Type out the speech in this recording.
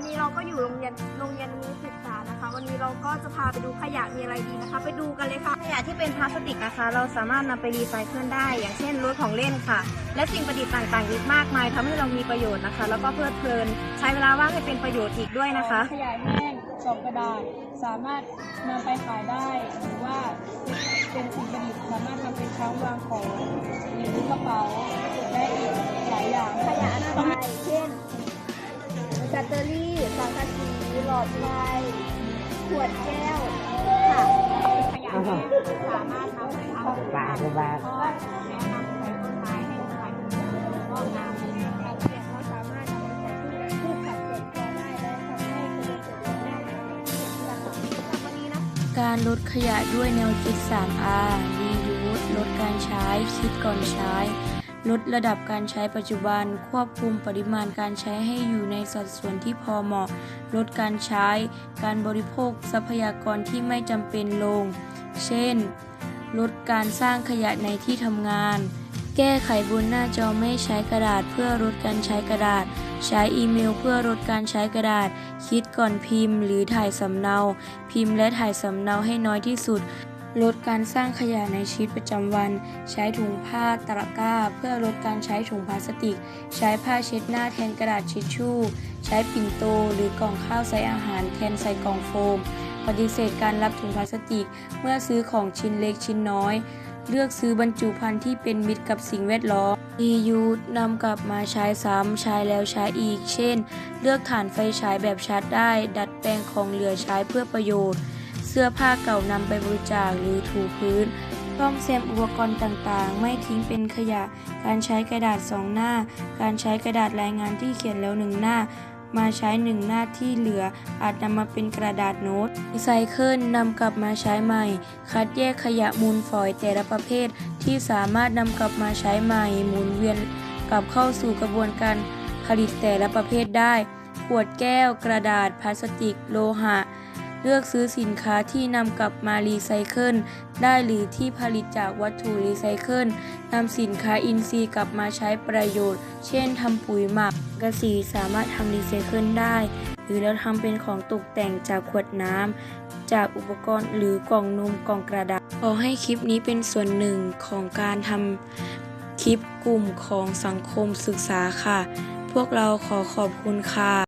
วันนี้เราก็อยู่โรงเรียนโรงเรียนนี้ศึกษานะคะ วันนี้เราก็จะพาไปดูขยะมีอะไรดีนะคะ ไปดูกันเลยค่ะ ขยะที่เป็นพลาสติกนะคะ เราสามารถนำไปรีไซเคิลได้ อย่างเช่นรถของเล่นค่ะ และสิ่งประดิษฐ์ต่างๆอีกมากมายทำให้เรามีประโยชน์นะคะ แล้วก็เพลิดเพลิน ใช้เวลาว่างให้เป็นประโยชน์อีกด้วยนะคะ ขยะแห้งกล่องกระดาษสามารถนำไปขายได้หรือว่าเป็นสิ่งประดิษฐ์สามารถทำเป็นช้างวางของหรือกระเป๋าได้อีกหลายอย่างขยะอนามั อดไฟขวดแก้วค่ะขยะสามารถทำให้ทำบาทบาทก็แนะนำใส่ต้นไม้ให้ต้นไม้งอกงามเราเรียนเราสามารถนำไปใส่พืชผักสวนครัวได้และทำให้เจริญเติบโตได้วันนี้นะการลดขยะด้วยแนวคิด 3R reuse ลดการใช้ คิดก่อนใช้ ลดระดับการใช้ปัจจุบัน ควบคุมปริมาณการใช้ให้อยู่ในสัดส่วนที่พอเหมาะ ลดการใช้ การบริโภคทรัพยากรที่ไม่จำเป็นลง เช่น ลดการสร้างขยะในที่ทำงาน แก้ไขบนหน้าจอไม่ใช้กระดาษเพื่อลดการใช้กระดาษ ใช้อีเมลเพื่อลดการใช้กระดาษ คิดก่อนพิมพ์ หรือถ่ายสำเนา พิมพ์และถ่ายสำเนาให้น้อยที่สุด ลดการสร้างขยะในชีวิตประจำวัน ใช้ถุงผ้าตะกร้า เพื่อลดการใช้ถุงพลาสติก ใช้ผ้าเช็ดหน้าแทนกระดาษทิชชู่ ใช้ปิ่นโตหรือกล่องข้าวใส่อาหารแทนใส่กล่องโฟม ปฏิเสธการรับถุงพลาสติก เมื่อซื้อของชิ้นเล็กชิ้นน้อย เลือกซื้อบรรจุภัณฑ์ที่เป็นมิตรกับสิ่งแวดล้อม reuse นำกลับมาใช้ซ้ำใช้แล้วใช้อีก เช่น เลือกฐานไฟฉายแบบชาร์จได้ ดัดแปลงของเหลือใช้เพื่อประโยชน์ สื้อผ้าเก่านำไปบริจาคหรือถูพื้นซ่อมแซมอุปกรณ์ต่างๆ ไม่ทิ้งเป็นขยะ การใช้กระดาษสองหน้า การใช้กระดาษรายงานที่เขียนแล้วหนึ่งหน้า มาใช้หนึ่งหน้าที่เหลือ อาจนำมาเป็นกระดาษโน้ตรีไซเคิลนำกลับมาใช้ใหม่ คัดแยกขยะมูลฝอยแต่ละประเภทที่สามารถนำกลับมาใช้ใหม่ หมุนเวียนกลับเข้าสู่กระบวนการผลิตแต่ละประเภทได้ ขวดแก้ว กระดาษ พลาสติก โลหะ เลือกซื้อสินค้าที่นำกลับมารีไซเคิลได้หรือที่ผลิตจากวัตถุรีไซเคิลนำสินค้าอินทรีย์กลับมาใช้ประโยชน์ เช่นทำปุ๋ยหมักกระสีสามารถทำรีไซเคิลได้ หรือเราทำเป็นของตกแต่งจากขวดน้ำจากอุปกรณ์หรือกล่องนมกล่องกระดาษขอให้คลิปนี้เป็นส่วนหนึ่งของการทำคลิปกลุ่มของสังคมศึกษาค่ะ พวกเราขอขอบคุณค่ะ